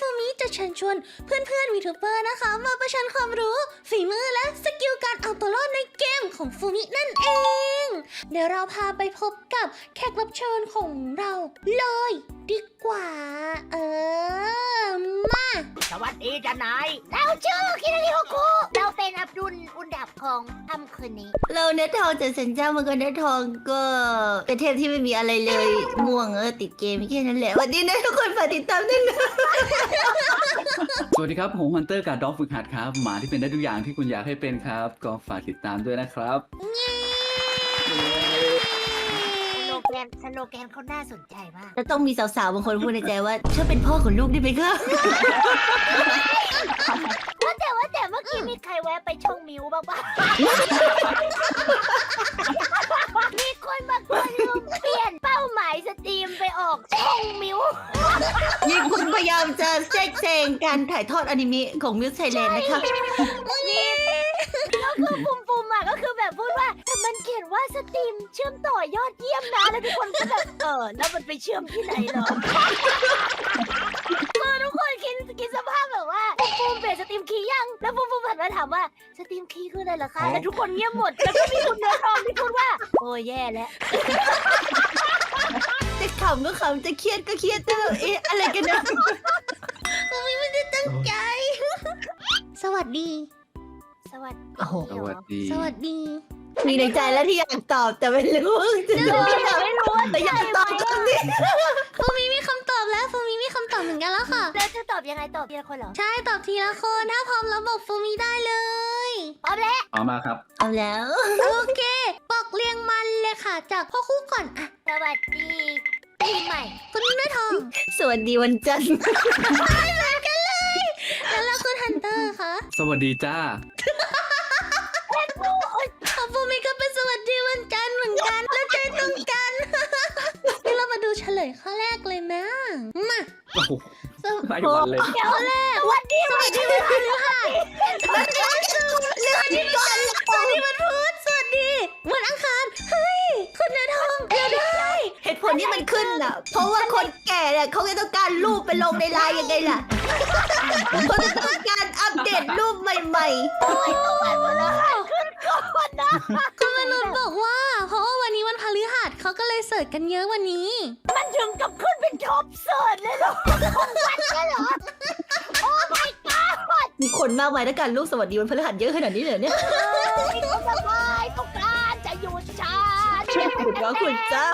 ฟูมิจะเชิญชวนเพื่อนๆวีทูเปอร์นะคะ มาประชันความรู้ ฝีมือและสกิลการเอาตัวรอดในเกมของฟูมินั่นเอง เดี๋ยวเราพาไปพบกับแขกรับเชิญของเราเลย ดีกว่า เออ สวัสดีจ้านาย เราชื่อคินาริโฮคุเราเป็นอับดุลอุนดับของค่ำคืนนี้ เราเนื้อทองจากสันเจ้ามังกรเนื้อทองก็เป็นเทพที่ไม่มีอะไรเลยง่วงเออติดเกมแค่นั้นแหละวันนี้นะทุกคนฝากติดตามด้วยนะสวัสดีครับผมฮันเตอร์การด็อกฝึกหัดครับ หมาที่เป็นได้ทุกอย่างที่คุณอยากให้เป็นครับ ก็ฝากติดตามด้วยนะครับ สโลแกนเขาน่าสนใจมากจะต้องมีสาวๆบางคนพูดในใจว่าฉันเป็นพ่อของลูกได้ไหมคะว่าแต่ว่าแต่เมื่อกี้มีใครแวะไปช่องมิวบ้างปะมีคนบางคนลืมเปลี่ยนเป้าหมายสตรีมไปออกช่องมิวยิ่งคุณพยายามจะแทรกแซงการถ่ายทอดอนิเมะของมิวส์ไทยแลนด์นะคะแล้วคือปุ่มปุ่มๆอะก็คือแบบพูดว่าแต่ มันเขียนว่าสตรีมเชื่อมต่อยอดเยี่ยมนะแล้วทุกคนก็แบบเออแล้วมันไปเชื่อมที่ไหนเหรอคือทุกคนคิดคิดสภาพแบบว่าปุ่มปุ่มเปลี่ยนสตรีมคีย์ยัง แล้วปุ่มปุ่มหันมาถามว่าสตรีมคีย์คืออะไรเหรอคะแล้วทุกคนเงียบหมดแล้วก็มีคุณเนื้อทองที่พูดว่า โอ้ยแย่แล้วจะขำก็ขำจะเครียดก็เครียดจะแบบเอ๊ะอะไรกันนะไม่ได้ตั้งใจ สวัสดี สวัสดีโอ้โหสวัสดี สวัสดี มีในใจแล้วที่อยากตอบแต่ไม่รู้จะเอตอบอไม่รู้ว่าแต่อยากตอบคำนี้ฟูมิมีคำตอบแล้วฟูมิมีคำตอบเหมือนกันแล้วค่ะ แล้วจะตอบยังไงตอบทีละคนเหรอ ใช่ตอบทีละคนถ้าพร้อมแล้วบอกฟูมิได้เลยพร้อมแล้วเอามาครับเอาแล้วโอเคบอกเรียงมันเลยค่ะ จากพ่อคู่ก่อนอะสวัสดีปีใหม่ คุณเนื้อทองสวัสดีวันจันทร์แล้วแล้วคุณฮันเตอร์คะสวัสดีจ้า เรามาดูเฉลยข้อแรกเลยนะมาโอ้โหสวไล่วันเลย เดี๋ยวแรกสวัสดีสวัสดีวันพฤหัสสวัสดีวันศุกร์สวัสดีวันสวัสดีวันพุธสวัสดีวันอังคารเฮ้ยคุณเนื้อทองเดี๋ยวได้เหตุผลที่มันขึ้นอะ เพราะว่าคนแก่เนี่ยเขาจะต้องการรูปไปลงในไลน์ยังไงล่ะเขาจะต้องการอัปเดตรูปใหม่วันพฤหัสขึ้นก่อนนะคุณมนุษย์บอกว่า เขาก็เลยเสิร์ชกันเยอะวันนี้ มันถึงกับขึ้นเป็นท็อปเสิร์ชเลยเหรอของวันเลยเหรอ โอ้ my god ๆมีคนมากมายต้องการรูปสวัสดีวันพฤหัสเยอะขนาดนี้เลยเหรอเนี่ยเอ้ยเขาสบายต้องการจะหยุดฉันคุณว่าคุณเจ้า